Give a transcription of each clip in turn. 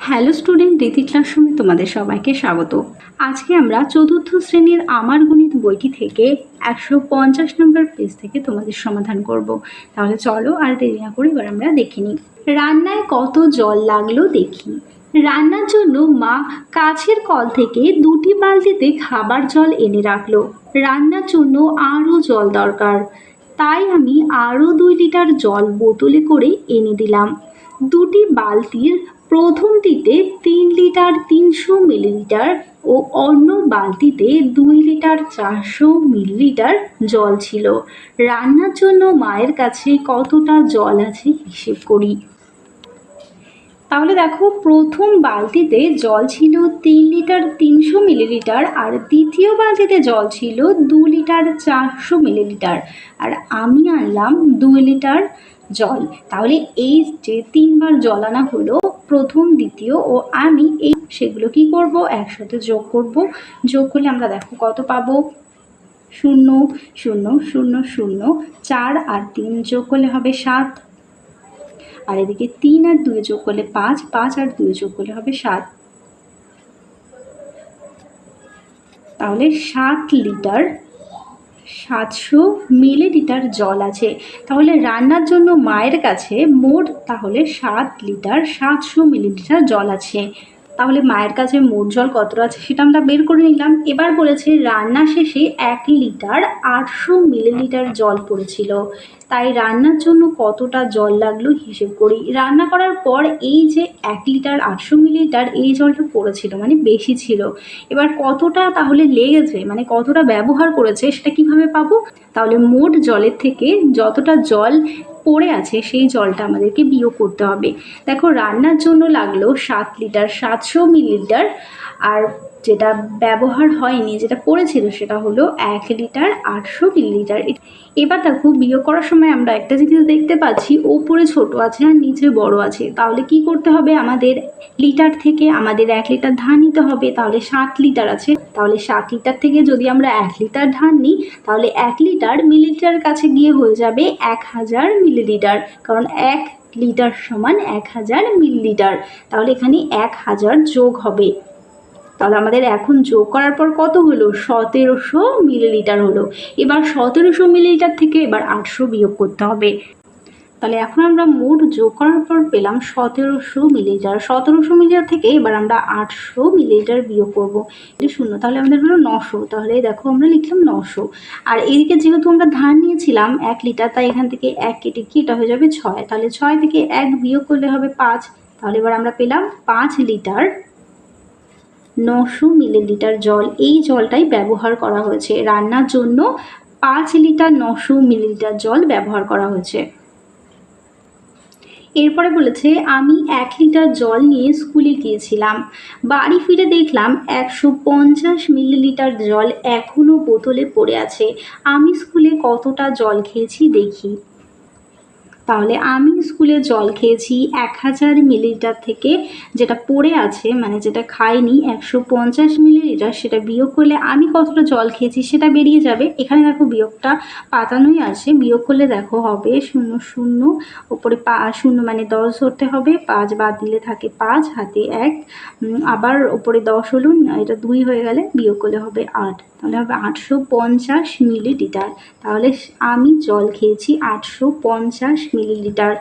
Hello student রীতি ক্লাসরুমে তোমাদের সবাইকে স্বাগত। আজকে আমরা চতুর্থ শ্রেণির আমার গণিত বইটি থেকে একশো পঞ্চাশ নম্বর পেজ থেকে তোমাদের সমাধান করব। তাহলে চলো আর দেরি না করে এবার আমরা দেখে নিই। রান্নায় কত জল লাগল দেখি। রান্নার জন্য মা কাছের কল থেকে দুটি বালতিতে খাবার জল এনে রাখল। রান্নার জন্য আরও জল দরকার। তাই আমি আরও দুই লিটার জল বোতলে করে এনে দিলাম। দুটি বালতির প্রথমটিতে তিন লিটার তিনশো মিলিলিটার ও অন্য বালতিতে দুই লিটার চারশো মিলিলিটার জল ছিল। রান্নার জন্য মায়ের কাছে কতটা জল আছে হিসেব করি। তাহলে দেখো, প্রথম বালতিতে জল ছিল তিন লিটার তিনশো মিলিলিটার আর দ্বিতীয় বালতিতে জল ছিল দু লিটার চারশো মিলিলিটার। আর আমি আনলাম দুই লিটার জল। তাহলে এই যে তিনবার জল আনা হলো, প্রথম, দ্বিতীয় ও আমি এই সেগুলো কি করব? একসাথে যোগ করব। যোগ করলে আমরা দেখো কত পাবো? শূন্য শূন্য শূন্য শূন্য, চার আর তিন যোগ করলে হবে সাত। আর এদিকে তিন আর দুই যোগ করলে পাঁচ পাঁচ আর দুই যোগ করলে হবে সাত। তাহলে সাত লিটার সাতশো মিলিলিটার জল আছে। তাহলে রান্নার জন্য মায়ের কাছে মোট তাহলে সাত লিটার সাতশো মিলিলিটার জল আছে। তাহলে মায়ের কাছে মোট জল কত আছে সেটা আমরা বের করে নিলাম। এবার বলেছে রান্না শেষে এক লিটার আটশো মিলিলিটার জল পড়েছিল। তাই রান্নার জন্য কতটা জল লাগল হিসেব করি। রান্না করার পর এই যে এক লিটার আটশো মিলিলিটার এই জলটা পড়েছিল মানে বেশি ছিল, এবার কতটা তাহলে লেগেছে মানে কতটা ব্যবহার করেছে সেটা কীভাবে পাবো? তাহলে মোট জলের থেকে যতটা জল পড়ে আছে সেই জলটা আমাদেরকে বিয়োগ করতে হবে। দেখো, রান্নার জন্য লাগল সাত লিটার, সাতশো মিলিলিটার, আর যেটা ব্যবহার হয়নি, যেটা পড়েছিল সেটা হলো এক লিটার আটশো মিলিলিটার এবার দেখো বিয়োগ করার সময় আমরা একটা জিনিস দেখতে পাচ্ছি, ওপরে ছোট আছে আর নিচে বড় আছে। তাহলে কি করতে হবে? আমাদের লিটার থেকে আমাদের এক লিটার ধান নিতে হবে, তাহলে ষাট লিটার আছে। তাহলে ষাট লিটার থেকে যদি আমরা এক লিটার ধান নিই, তাহলে এক লিটার মিলিলিটার কাছে গিয়ে হয়ে যাবে এক হাজার মিলিলিটার কারণ এক লিটার সমান এক হাজার মিলিলিটার তাহলে এখানে এক হাজার যোগ হবে। তাহলে আমাদের এখন যোগ করার পর কত হলো? সতেরোশো মিলিলিটার হলো। এবার সতেরোশো মিলিলিটার থেকে এবার আটশো বিয়োগ করতে হবে। তাহলে এখন আমরা মোট যোগ করার পর পেলাম সতেরোশো মিলিলিটার। সতেরোশো মিলিলিটার থেকে এবার আমরা আটশো মিলিলিটার বিয়োগ করব। এটা শূন্য, তাহলে আমাদের হলো নশো। তাহলে দেখো আমরা লিখলাম নশো। আর এদিকে যেহেতু আমরা ধান নিয়েছিলাম এক লিটার, তাই এখান থেকে এক কেটে কি এটা হয়ে যাবে ছয়। তাহলে ছয় থেকে এক বিয়োগ করলে হবে পাঁচ। তাহলে এবার আমরা পেলাম পাঁচ লিটার। নশো মিলিলিটার জল। এই জলটাই ব্যবহার করা হয়েছে। রান্নার জন্য পাঁচ লিটার নশো মিলিলিটার জল ব্যবহার করা হয়েছে। এরপরে বলেছে, আমি এক লিটার জল নিয়ে স্কুলে গিয়েছিলাম। বাড়ি ফিরে দেখলাম একশো পঞ্চাশ মিলিলিটার জল এখনও বোতলে পড়ে আছে। আমি স্কুলে কতটা জল খেয়েছি দেখি। তাহলে আমি স্কুলে জল খেয়েছি এক হাজার মিলিলিটার থেকে যেটা পড়ে আছে মানে যেটা খাইনি, একশো পঞ্চাশ মিলিলিটার সেটা বিয়োগ করলে আমি কতটা জল খেয়েছি সেটা বেরিয়ে যাবে। এখানে দেখো বিয়োগটা পাতানোই আছে। বিয়োগ করলে দেখো হবে শূন্য শূন্য, ওপরে পা, শূন্য মানে দশ ধরতে হবে, পাঁচ বাদ দিলে থাকে পাঁচ, হাতে এক আবার ওপরে দশ হলুন এটা দুই হয়ে গেলে বিয়োগ করলে হবে আট। তাহলে হবে আটশো পঞ্চাশ মিলিলিটার। তাহলে আমি জল খেয়েছি আটশো পঞ্চাশ মিলিলিটার।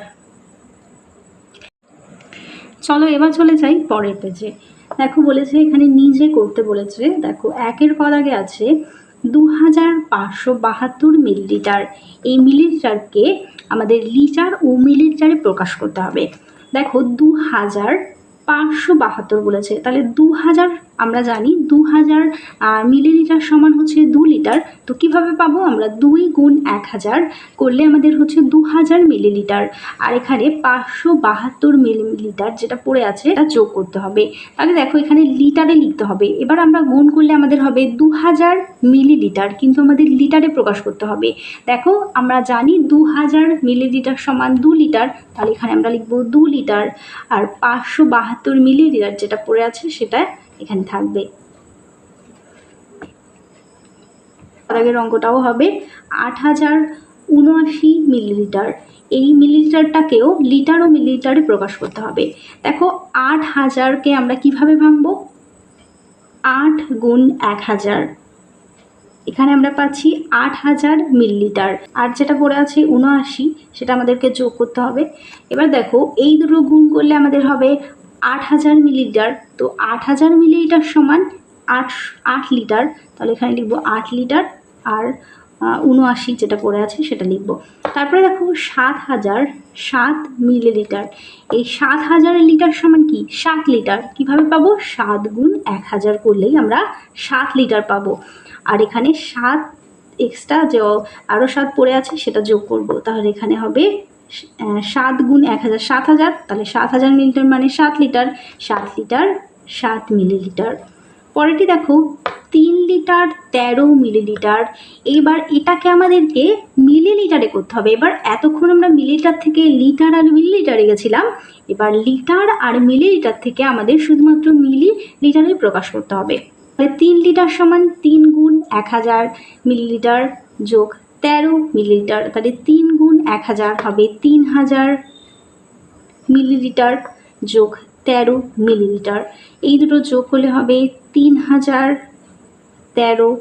চলো এবার চলে যাই পরের পেজে দেখো বলেছে এখানে নিজে করতে বলেছে। দেখো একের পর আগে আছে দু হাজার পাঁচশো বাহাত্তর মিলিলিটার। এই মিলিলিটারকে আমাদের লিটার ও মিলিলিটারে প্রকাশ করতে হবে। দেখো দু হাজার পাঁচশো বাহাত্তর বলেছে। তাহলে দু হাজার আমরা জানি দু হাজার মিলিলিটার সমান হচ্ছে দু লিটার। তো কীভাবে পাবো? আমরা দুই গুণ এক হাজার করলে আমাদের হচ্ছে দু হাজার মিলিলিটার আর এখানে পাঁচশো বাহাত্তর মিলিলিটার যেটা পড়ে আছে, এটা যোগ করতে হবে। তাহলে দেখো, এখানে লিটারে লিখতে হবে। এবার আমরা গুণ করলে আমাদের হবে দু হাজার মিলিলিটার কিন্তু আমাদের লিটারে প্রকাশ করতে হবে। দেখো, আমরা জানি দু হাজার মিলিলিটার সমান দু লিটার, তাহলে এখানে আমরা লিখব দু লিটার। আর পাঁচশো বাহাত্তর মিলিলিটার যেটা পড়ে আছে, সেটা এখানে থাকবে। আগের অঙ্কটাও হবে আট হাজার উনআশি মিলিলিটার। এই মিলিলিটারটাকেও লিটার ও মিলিলিটারে প্রকাশ করতে হবে। দেখো, আট হাজারকে আমরা কীভাবে ভাঙবো? আট গুণ এক হাজার। এখানে আমরা পাচ্ছি আট হাজার মিলিলিটার। আর যেটা পড়ে আছে উনআশি, সেটা আমাদেরকে যোগ করতে হবে। এবার দেখো, এই দুটো গুণ করলে আমাদের হবে আট হাজার মিলিলিটার, তো আট হাজার মিলিলিটার সমান আট আট লিটার, তাহলে এখানে লিখব আট লিটার, আর উনআশি যেটা পড়ে আছে সেটা লিখব। তারপরে দেখো সাত হাজার, সাত মিলিলিটার। এই সাত হাজার লিটার সমান কি? সাত লিটার। কীভাবে পাবো? সাত গুণ এক হাজার করলেই আমরা সাত লিটার পাবো। আর এখানে সাত এক্সট্রা যে আরও সাত পড়ে আছে সেটা যোগ করব। তাহলে এখানে হবে সাত গুণ এক হাজার সাত হাজার, তাহলে সাত হাজার মিলিলিটার মানে সাত লিটার সাত লিটার, সাত মিলিলিটার। পরেরটি দেখো, তিন লিটার তেরো মিলিলিটার। এইবার এটাকে আমাদেরকে মিলিলিটারে করতে হবে। এবার এতক্ষণ আমরা মিলিলিটার থেকে লিটার আর মিলিলিটারে গেছিলাম। এবার লিটার আর মিলিলিটার থেকে আমাদের শুধুমাত্র মিলি লিটারে প্রকাশ করতে হবে। তাহলে তিন লিটার সমান তিন গুণ এক হাজার মিলিলিটার যোগ তেরো মিলিলিটার, তাহলে তিন এক হাজার হবে তিন হাজার মিলিলিটার যোগ তেরো মিলিলিটার। এই দুটো যোগ হলে হবে তিন হাজার তেরো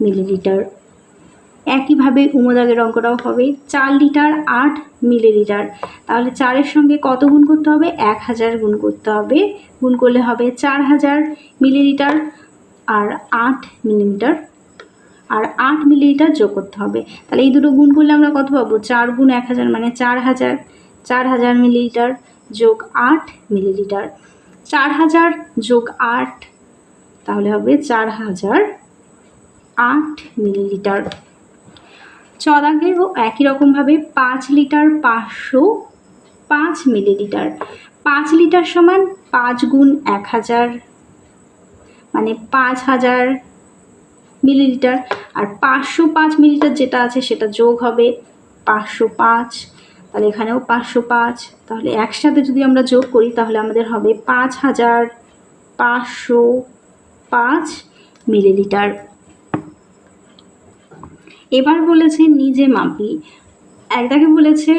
মিলিলিটার। একইভাবে উমদাগের অঙ্কটাও হবে চার লিটার আট মিলিলিটার। তাহলে চারের সঙ্গে কত গুণ করতে হবে? এক হাজার গুণ করতে হবে। গুণ করলে হবে চার হাজার মিলিলিটার আর আট মিলিমিটার। আর আট মিলিলিটার যোগ করতে হবে। তাহলে এই দুটো গুণ করলে আমরা কত পাবো? চার গুণ এক হাজার মানে চার হাজার। চার হাজার মিলিলিটার যোগ আট মিলিলিটার। চার হাজার যোগ আট, তাহলে হবে চার হাজার আট মিলিলিটার। চদাগেও একই রকমভাবে পাঁচ লিটার পাঁচশো পাঁচ মিলিলিটার। পাঁচ লিটার সমান পাঁচ গুণ এক হাজার মানে পাঁচ হাজার মিলিলিটার। আর পাঁচশো পাঁচ মিলিলিটার যেটা আছে সেটা যোগ হবে পাঁচশো পাঁচ। তাহলে এখানেও পাঁচশো পাঁচ। তাহলে একসাথে যদি আমরা যোগ করি, তাহলে আমাদের হবে পাঁচ হাজার পাঁচশো পাঁচ মিলিলিটার। এবার বলেছে নিজে মাপি। একদাকে বলেছে,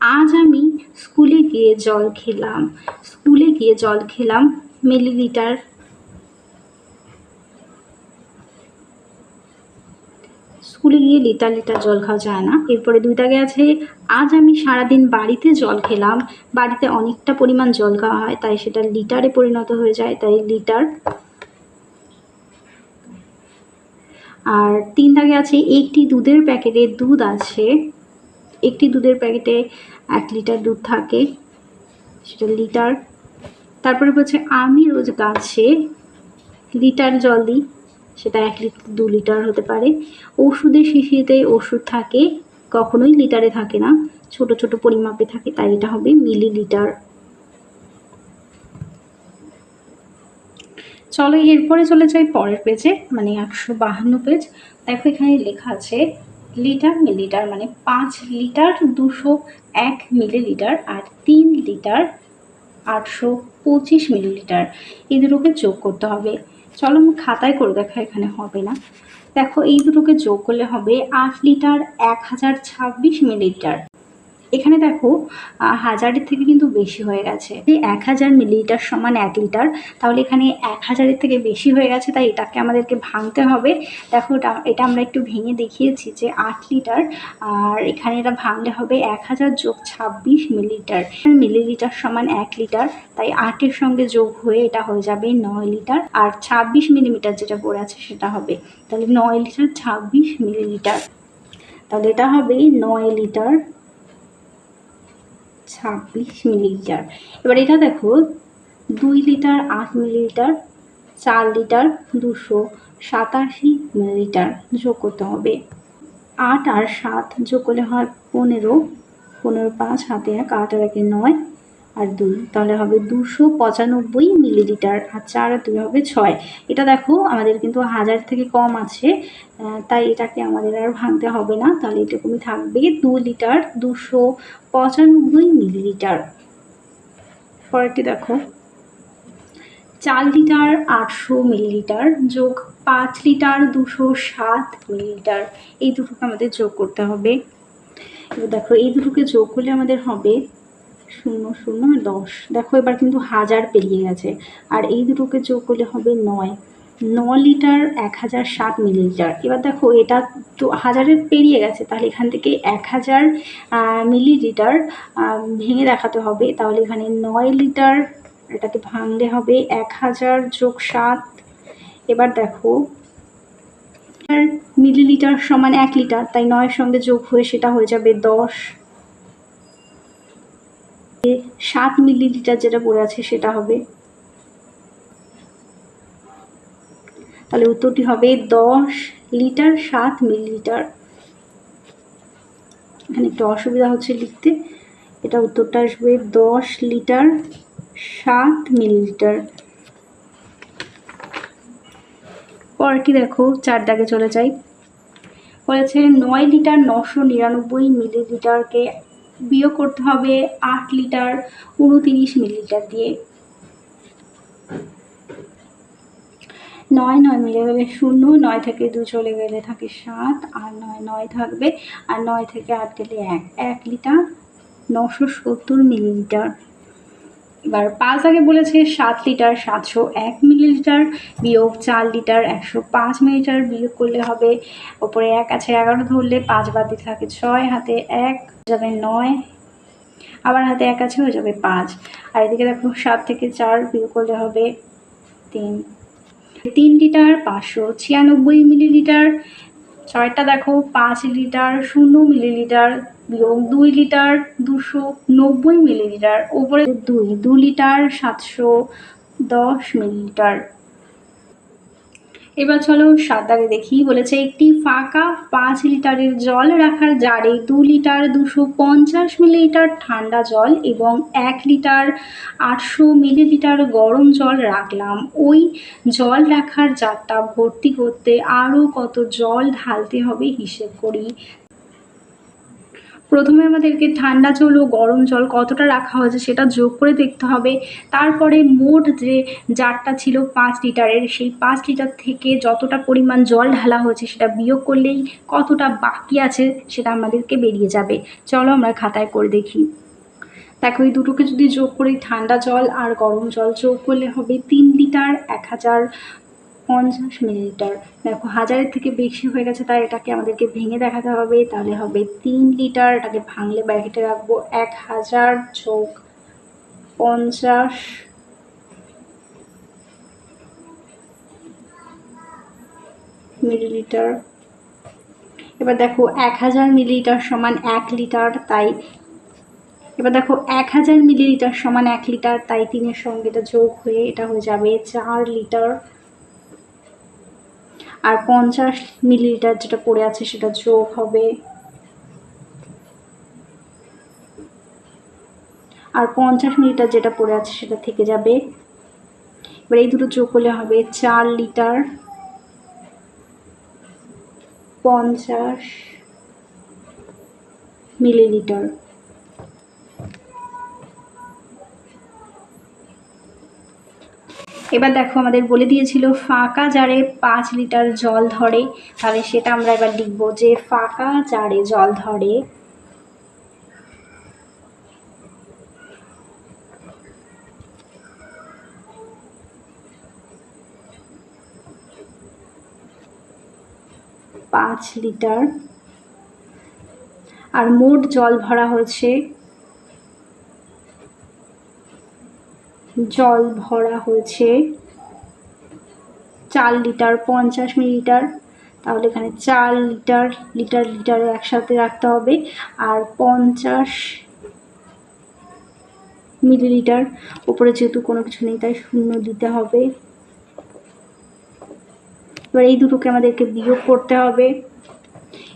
আজ আমি স্কুলে গিয়ে জল খেলাম। স্কুলে গিয়ে জল খেলাম মিলিলিটার স্কুলে গিয়ে লিটার লিটার জল খাওয়া যায় না। এরপরে দুই দাগে আছে, আজ আমি সারাদিন বাড়িতে জল খেলাম। বাড়িতে অনেকটা পরিমাণ জল খাওয়া হয়, তাই সেটা লিটারে পরিণত হয়ে যায়, তাই লিটার। আর তিন দাগে আছে, একটি দুধের প্যাকেটে দুধ আছে। একটি দুধের প্যাকেটে এক লিটার দুধ থাকে, সেটা লিটার। তারপরে বলছে, আমি রোজ গাছে লিটার জল দিই। সেটা এক লিটার দু লিটার হতে পারে। ওষুধের শিশিতে ওষুধ থাকে, কখনোই লিটারে থাকে না। ছোট ছোট পরিমাপে থাকে, তাই এটা হবে মিলিলিটার। চলো, এরপরে চলে যাই পরের পেজে মানে একশো বাহান্ন পেজ। দেখো, এখানে লেখা আছে, লিটার মিলিটার মানে পাঁচ লিটার দুশো এক মিলিলিটার আর তিন লিটার আটশো পঁচিশ মিলিলিটার। এই দুটোকে যোগ করতে হবে। চলো আমি খাতায় করে দেখা এখানে হবে না। দেখো এই দুটোকে যোগ করলে হবে আট লিটার, এক হাজার ছাব্বিশ মিলিলিটার। এখানে দেখো হাজারের থেকে কিন্তু বেশি হয়ে গেছে। যে এক হাজার মিলিলিটার সমান এক লিটার, তাহলে এখানে এক হাজারের থেকে বেশি হয়ে গেছে, তাই এটাকে আমাদেরকে ভাঙতে হবে। দেখো, এটা আমরা একটু ভেঙে দেখিয়েছি যে আট লিটার, আর এখানে এটা ভাঙলে হবে এক হাজার যোগ ছাব্বিশ মিলিলিটার। মিলিলিটার সমান এক লিটার, তাই আটের সঙ্গে যোগ হয়ে এটা হয়ে যাবে নয় লিটার। আর ছাব্বিশ মিলিমিটার যেটা পড়ে আছে, সেটা হবে। তাহলে নয় লিটার ছাব্বিশ মিলিলিটার। তাহলে এটা হবে নয় লিটার ছাব্বিশ মিলিলিটার। এবার এটা দেখো, দুই লিটার, আট মিলিলিটার, চার লিটার, দুশো সাতাশি মিলিলিটার যোগ করতে হবে। আট আর সাত যোগ করলে হয় পনেরো পনেরো পাঁচ হাতে এক, আট আর একে নয় আর দুই, তাহলে হবে দুশো পঁচানব্বই মিলিলিটার আর চার আর দুই হবে ছয়। এটা দেখো, আমাদের কিন্তু হাজার থেকে কম আছে তাই এটাকে আমাদের আর ভাঙতে হবে না, তাহলে এটুকুনি থাকবে দু লিটার দুশো পঁচানব্বই মিলিলিটার। পরেরটি দেখো, চার লিটার আটশো মিলিলিটার যোগ পাঁচ লিটার দুশো সাত মিলিলিটার, এই দুটোকে আমাদের যোগ করতে হবে। এবার দেখো, এই দুটোকে যোগ করলে আমাদের হবে শূন্য শূন্য, দশ। দেখো, এবার কিন্তু হাজার পেরিয়ে গেছে। আর এই দুটোকে যোগ করলে হবে নয়। ন লিটার, এক হাজার সাত মিলিলিটার। এবার দেখো, এটা তো হাজারের পেরিয়ে গেছে। তাহলে এখান থেকে এক হাজার মিলিলিটার ভেঙে দেখাতে হবে। তাহলে এখানে নয় লিটার, এটাকে ভাঙলে হবে এক হাজার যোগ সাত। এবার দেখো, মিলিলিটার সমান এক লিটার, তাই নয়ের সঙ্গে যোগ হয়ে সেটা হয়ে যাবে দশ। সাত মিলিলিটার যেটা পড়ে আছে সেটা হবে। তাহলে উত্তরটি হবে দশ লিটার সাত মিলিলিটার। এখানে একটু অসুবিধা হচ্ছে লিখতে। এটা উত্তরটা আসবে দশ লিটার সাত মিলিলিটার। পর কি দেখো? চার দাগে চলে যাই। বলেছে নয় লিটার নশো নিরানব্বই মিলিলিটারকে বিয়োগ করতে হবে আট লিটার উনতিরিশ মিলিলিটার দিয়ে। নয় নয় মিলে গেলে শূন্য, নয় থেকে দু চলে গেলে থাকে সাত, আর নয় নয় থাকবে, আর নয় থেকে আট গেলে এক। এক লিটার নশো সত্তর মিলিলিটার। এবার পাঁচ আগে বলেছে সাত লিটার সাতশো এক মিলিলিটার, বিয়োগ চার লিটার একশো পাঁচ মিলিলিটার বিয়োগ করলে হবে। ওপরে এক আছে এগারো ধরলে পাঁচ বাদ দিতে থাকে ছয়, হাতে এক যাবে নয়, আবার হাতে এক আছে হয়ে যাবে পাঁচ। আর এদিকে দেখো সাত থেকে চার বিয়োগ করলে হবে তিন। তিন লিটার পাঁচশো ছিয়ানব্বই মিলিলিটার, ছয়টা দেখো পাঁচ লিটার শূন্য মিলিলিটার বিয়োগ দুই লিটার দুশো নব্বই মিলিলিটার উপরে দুই, দু লিটার সাতশো দশ মিলিলিটার। এবার চলো সাত দাগে দেখি, বলেছে একটি ফাঁকা পাঁচ লিটারের জল রাখার জারে দু লিটার দুশো পঞ্চাশ মিলিলিটার ঠান্ডা জল এবং এক লিটার আটশো মিলিলিটার গরম জল রাখলাম। ওই জল রাখার জারটা ভর্তি করতে আরও কত জল ঢালতে হবে হিসেব করি। প্রথমে আমাদেরকে ঠান্ডা জল ও গরম জল কতটা রাখা হয়েছে সেটা যোগ করে দেখতে হবে। তারপরে মোট যে জারটা ছিল পাঁচ লিটারের, সেই পাঁচ লিটার থেকে যতটা পরিমাণ জল ঢালা হয়েছে সেটা বিয়োগ করলেই কতটা বাকি আছে সেটা আমাদেরকে বেরিয়ে যাবে। চলো আমরা খাতায় করে দেখি। দেখো, এই দুটোকে যদি যোগ করি, ঠান্ডা জল আর গরম জল যোগ করলে হবে তিন লিটার, এক হাজার পঞ্চাশ মিলিলিটার। দেখো, হাজারের থেকে বেশি হয়ে গেছে, তাই এটাকে আমাদেরকে ভেঙে দেখাতে হবে। তাহলে হবে তিন লিটার, এটাকে ভাঙলে ব্র্যাকেটে রাখব এক হাজার যোগ পঞ্চাশ। মিলিলিটার। এবার দেখো, এক হাজার মিলিলিটার সমান এক লিটার, তাই এবার দেখো, এক হাজার মিলিলিটার সমান এক লিটার, তাই তিনের সঙ্গে এটা যোগ হয়ে এটা হয়ে যাবে চার লিটার। আর পঞ্চাশ মিলিলিটার যেটা পড়ে আছে সেটা যোগ হবে। আর পঞ্চাশ মিলিটার যেটা পড়ে আছে সেটা থেকে যাবে। এবার এই দুটো যোগ করলে হবে চার লিটার। পঞ্চাশ মিলিলিটার। এবার দেখো আমাদের বলে দিয়েছিল, ফাঁকা জারে পাঁচ লিটার জল ধরে। তাহলে সেটা আমরা এবার লিখব যে, ফাঁকা জারে জল ধরে। পাঁচ লিটার। আর মোট জল ভরা হয়েছে জল ভরা হয়েছে। চার লিটার, পঞ্চাশ মিলিলিটার। তাহলে এখানে চার লিটার লিটার, লিটারে একসাথে রাখতে হবে। আর পঞ্চাশ মিলিলিটার। উপরে যেহেতু কোনো কিছু নেই, তাই শূন্য দিতে হবে। এবার এই দুটোকে আমাদেরকে বিয়োগ করতে হবে।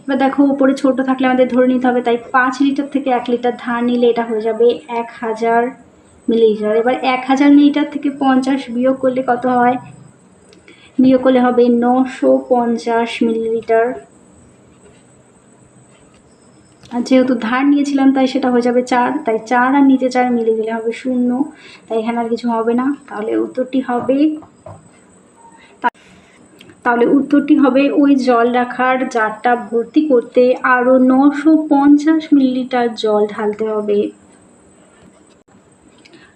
এবার দেখো, উপরে ছোট থাকলে আমাদের ধরে নিতে হবে, তাই পাঁচ লিটার থেকে এক লিটার ধার নিলে এটা হয়ে যাবে এক হাজার। মিলিলিটার এবার এক হাজার মিলিটার থেকে পঞ্চাশ বিয়োগ করলে কত হয়? বিয়োগ করলে হবে নশো পঞ্চাশ মিলিলিটার। আর যেহেতু ধার নিয়েছিলাম, তাই সেটা হয়ে যাবে চার। তাই চার আর নিচে চার মিলে গেলে হবে শূন্য। তাই এখানে আর কিছু হবে না। তাহলে উত্তরটি হবে তাহলে উত্তরটি হবে ওই জল রাখার জারটা ভর্তি করতে আরও নশো পঞ্চাশ মিলিলিটার জল ঢালতে হবে।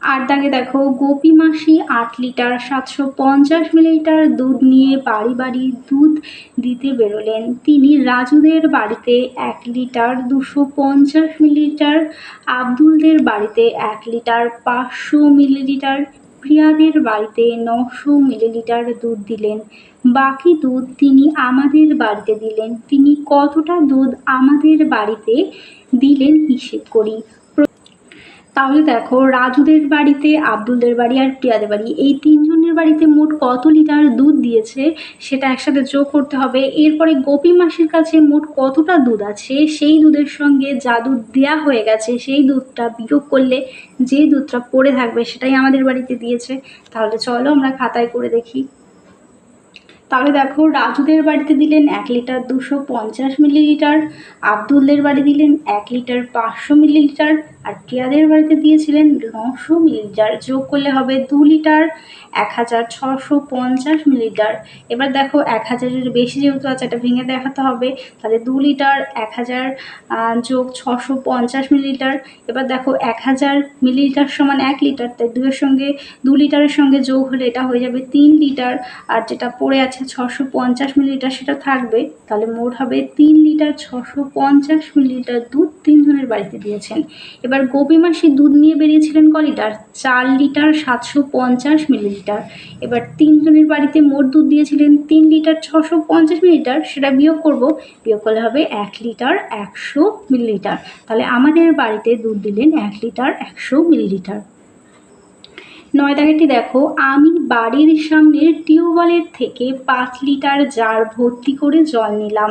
আর দাগে দেখো, গোপী মাসি আট লিটার, সাতশো পঞ্চাশ মিলিলিটার দুধ নিয়ে বাড়ি বাড়ি দুধ দিতে বেরোলেন। তিনি রাজুদের বাড়িতে এক লিটার দুশো পঞ্চাশ মিলিলিটার, আব্দুলদের বাড়িতে এক লিটার পাঁচশো মিলিলিটার, প্রিয়াদের বাড়িতে নশো মিলিলিটার দুধ দিলেন। বাকি দুধ তিনি আমাদের বাড়িতে দিলেন। তিনি কতটা দুধ আমাদের বাড়িতে দিলেন, হিসেব করি। তাহলে দেখো, রাজুদের বাড়িতে, আব্দুলদের বাড়ি আর প্রিয়াদের বাড়ি, এই তিনজনের বাড়িতে মোট কত লিটার দুধ দিয়েছে সেটা একসাথে যোগ করতে হবে। এরপরে গোপী মাসির কাছে মোট কতটা দুধ আছে? সেই দুধের সঙ্গে যা দুধ দেওয়া হয়ে গেছে, সেই দুধটা বিয়োগ করলে যে দুধটা পড়ে থাকবে সেটাই আমাদের বাড়িতে দিয়েছে। তাহলে চলো আমরা খাতায় করে দেখি। তাহলে দেখো, রাজুদের বাড়িতে দিলেন এক লিটার দুশো পঞ্চাশ মিলিলিটার, আব্দুলদের বাড়ি দিলেন এক লিটার পাঁচশো মিলিলিটার, আর টিয়াদের বাড়িতে দিয়েছিলেন নশো মিলিলিটার। যোগ করলে হবে দু লিটার এক হাজার ছশো পঞ্চাশ মিলিলিটার। এবার দেখো, এক হাজারের বেশি যেহেতু আছে, এটা ভেঙে দেখাতে হবে। তাহলে দু লিটার এক হাজার যোগ ছশো পঞ্চাশ মিলিলিটার। এবার দেখো, এক হাজার মিলিলিটার সমান এক লিটার, তাই দুয়ের সঙ্গে, দু লিটারের সঙ্গে যোগ হলে এটা হয়ে যাবে তিন লিটার। আর যেটা পড়ে আছে ছশো পঞ্চাশ মিলিলিটার সেটা থাকবে, তাহলে মোট হবে তিন লিটার ছশো পঞ্চাশ মিলিলিটার দুধ তিনজনের বাড়িতে দিয়েছেন। এবার গোপী মাসি দুধ নিয়ে বেরিয়েছিলেন ক লিটার? চার লিটার সাতশো পঞ্চাশ মিলিলিটার। এবার তিনজনের বাড়িতে মোট দুধ দিয়েছিলেন তিন লিটার ছশো পঞ্চাশ মিলিলিটার, সেটা বিয়োগ করব, বিয়োগ করলে হবে এক লিটার একশো মিলিলিটার। তাহলে আমাদের বাড়িতে দুধ দিলেন এক লিটার একশো মিলিলিটার। নয় দাগেরটি দেখো, আমি বাড়ির সামনের টিউবওয়েলের থেকে পাঁচ লিটার জার ভর্তি করে জল নিলাম।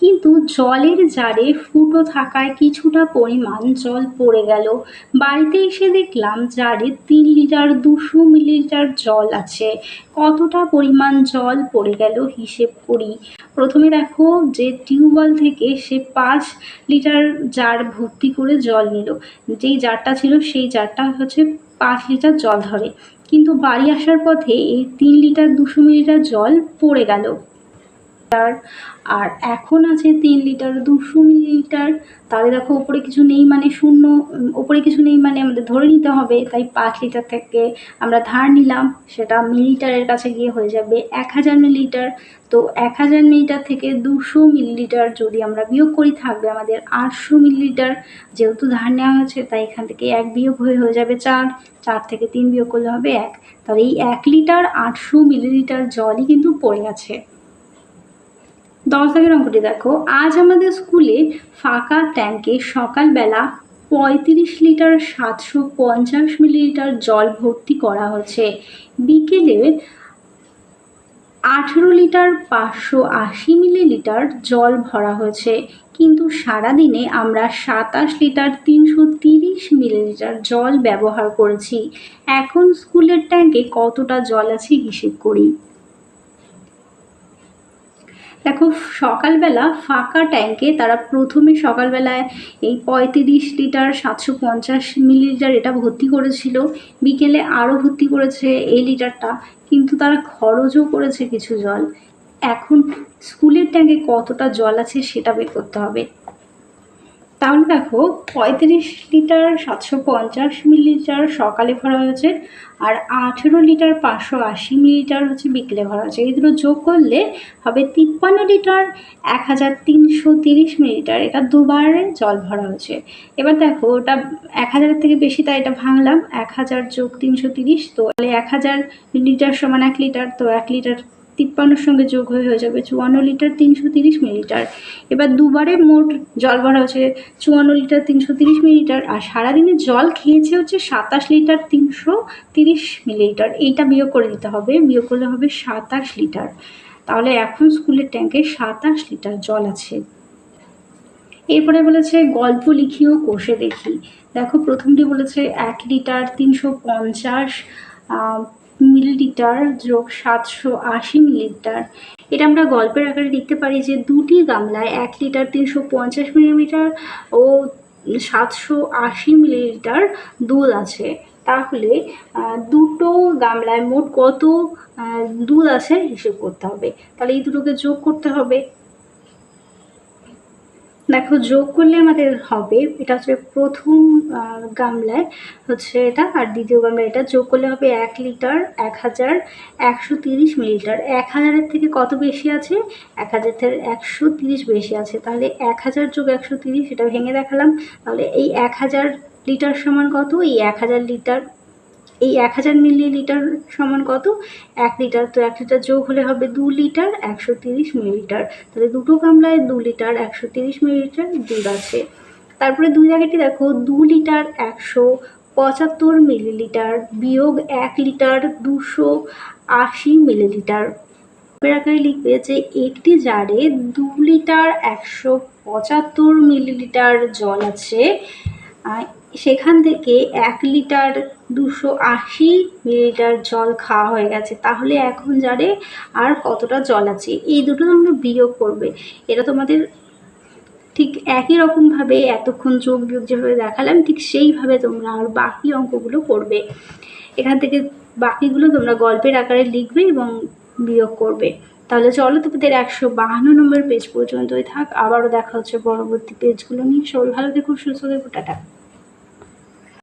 কিন্তু জলের জারে ফুটো থাকায় কিছুটা পরিমাণ জল পড়ে গেল। বাড়িতে এসে দেখলাম জারে তিন লিটার দুশো মিলিলিটার জল আছে। কতটা পরিমাণ জল পড়ে গেল হিসেব করি। প্রথমে দেখো যে টিউবওয়েল থেকে সে পাঁচ লিটার জার ভর্তি করে জল নিল। যেই জারটা ছিল সেই জারটা হচ্ছে পাঁচ লিটার জল ধরে। কিন্তু বাড়ি আসার পথে এই তিন লিটার দুশো মিলিটার জল পড়ে গেল। লিটার, আর এখন আছে তিন লিটার দুশো মিলিলিটার। তাহলে দেখো, ওপরে কিছু নেই মানে শূন্য ওপরে কিছু নেই মানে আমাদের ধরে নিতে হবে, তাই পাঁচ লিটার থেকে আমরা ধার নিলাম, সেটা মিলিটারের কাছে গিয়ে হয়ে যাবে এক হাজার মিলিলিটার। তো এক হাজার মিলিটার থেকে দুশো মিলিলিটার যদি আমরা বিয়োগ করি, থাকবে আমাদের আটশো মিলিলিটার। যেহেতু ধার নেওয়া হয়েছে, তাই এখান থেকে এক বিয়োগ হয়ে হয়ে যাবে চার। চার থেকে তিন বিয়োগ করলে হবে এক। তাহলে এই এক লিটার আটশো মিলিলিটার জলই কিন্তু পড়ে আছে দশ দাগের অঙ্কটি দেখো। আজ আমাদের স্কুলে ফাঁকা ট্যাঙ্কে সকালবেলা পঁয়ত্রিশ লিটার সাতশো পঞ্চাশ মিলিলিটার জল ভর্তি করা হয়েছে বিকেলে আঠেরো লিটার পাঁচশো আশি মিলিলিটার জল ভরা হয়েছে কিন্তু সারাদিনে আমরা সাতাশ লিটার তিনশো তিরিশ মিলিলিটার জল ব্যবহার করেছি। এখন স্কুলের ট্যাঙ্কে কতটা জল আছে হিসেব করি। দেখো, সকালবেলা ফাঁকা ট্যাঙ্কে তারা প্রথমে সকালবেলায় এই পঁয়ত্রিশ লিটার, সাতশো পঞ্চাশ মিলিলিটার এটা ভর্তি করেছিল। বিকেলে আরও ভর্তি করেছে এই লিটারটা, কিন্তু তারা খরচও করেছে কিছু জল। এখন স্কুলের ট্যাঙ্কে কতটা জল আছে সেটা বের করতে হবে। তাহলে দেখো পঁয়ত্রিশ লিটার সাতশো পঞ্চাশ মিলিলিটার সকালে ভরা হয়েছে আর আঠেরো লিটার পাঁচশো আশি মিলিলিটার হচ্ছে বিকেলে ভরা হয়েছে। এই দুটো যোগ করলে হবে তিপ্পান্ন লিটার এক হাজার তিনশো তিরিশ মিলিলিটার। এটা দুবারে জল ভরা হয়েছে। এবার দেখো ওটা এক হাজারের থেকে বেশি, তাই এটা ভাঙলাম। এক হাজার যোগ তিনশো তিরিশ, তো এক হাজার লিটার সমান এক লিটার, তো এক লিটার তিপ্পান্নর সঙ্গে যোগ হয়ে হয়ে যাবে চুয়ান্ন লিটার তিনশো তিরিশ মিলিলিটার। এবার দুবারে মোট জল ভরা হচ্ছে চুয়ান্ন লিটার তিনশো তিরিশ মিলিলিটার আর সারাদিনে জল খেয়েছে হচ্ছে সাতাশ লিটার তিনশো তিরিশ মিলিলিটার। এইটা বিয়োগ করে দিতে হবে, বিয়োগ করলে হবে সাতাশ লিটার। তাহলে এখন স্কুলের ট্যাঙ্কে সাতাশ লিটার জল আছে। এরপরে বলেছে গল্প লিখি ও কষে দেখি। দেখো প্রথমটি বলেছে এক লিটার তিনশো পঞ্চাশ মিলিলিটার যোগ সাতশো আশি মিলিলিটার। এটা আমরা গল্পের আকারে লিখতে পারি যে দুটি গামলায় এক লিটার তিনশো পঞ্চাশ মিলিমিটার ও সাতশো আশি মিলিলিটার দুধ আছে। তাহলে দুটো গামলায় মোট কত দুধ আছে হিসেব করতে হবে। তাহলে এই দুটোকে যোগ করতে হবে। দেখো, যোগ করলে আমাদের হবে, এটা হচ্ছে প্রথম গামলায় হচ্ছে এটা, আর দ্বিতীয় গামলায় এটা। যোগ করলে হবে এক লিটার, এক হাজার একশো তিরিশ মিলিলিটার। এক হাজারের থেকে কত বেশি আছে? এক হাজার থেকে একশো তিরিশ বেশি আছে। তাহলে এক হাজার যোগ একশো তিরিশ এটা ভেঙে দেখালাম। তাহলে এই এক হাজার লিটার সমান কত? এই এক হাজার লিটার এই এক হাজার মিলিলিটার সমান কত? এক লিটার তো এক লিটার যোগ হলে হবে দু লিটার একশো তিরিশ মিলিলিটার তাহলে দুটো গামলায় দু লিটার একশো তিরিশ মিলিলিটার দুধ আছে। তারপরে দুই জায়গাটি দেখো, দু লিটার একশো পঁচাত্তর মিলিলিটার বিয়োগ এক লিটার দুশো আশি মিলিলিটার আকারে লিখবে যে একটি জারে দু লিটার একশো পঁচাত্তর মিলিলিটার জল আছে। সেখান থেকে এক লিটার দুশো আশি মিলিলিটার জল খাওয়া হয়ে গেছে। তাহলে এখন জারে আর কতটা জল আছে? এই দুটো তোমরা বিয়োগ করবে। এটা তোমাদের ঠিক একই রকমভাবে এতক্ষণ যোগ বিয়োগ যেভাবে দেখালাম, ঠিক সেইভাবে তোমরা আর বাকি অঙ্কগুলো করবে। এখান থেকে বাকিগুলো তোমরা গল্পের আকারে লিখবে এবং বিয়োগ করবে। তাহলে চলো তোমাদের একশো বাহান্ন নম্বর পেজ পর্যন্তই থাক। আবারও দেখা হচ্ছে পরবর্তী পেজগুলো নিয়ে। সবাই ভালো থেকো, সুস্থ থেকো, টাটা।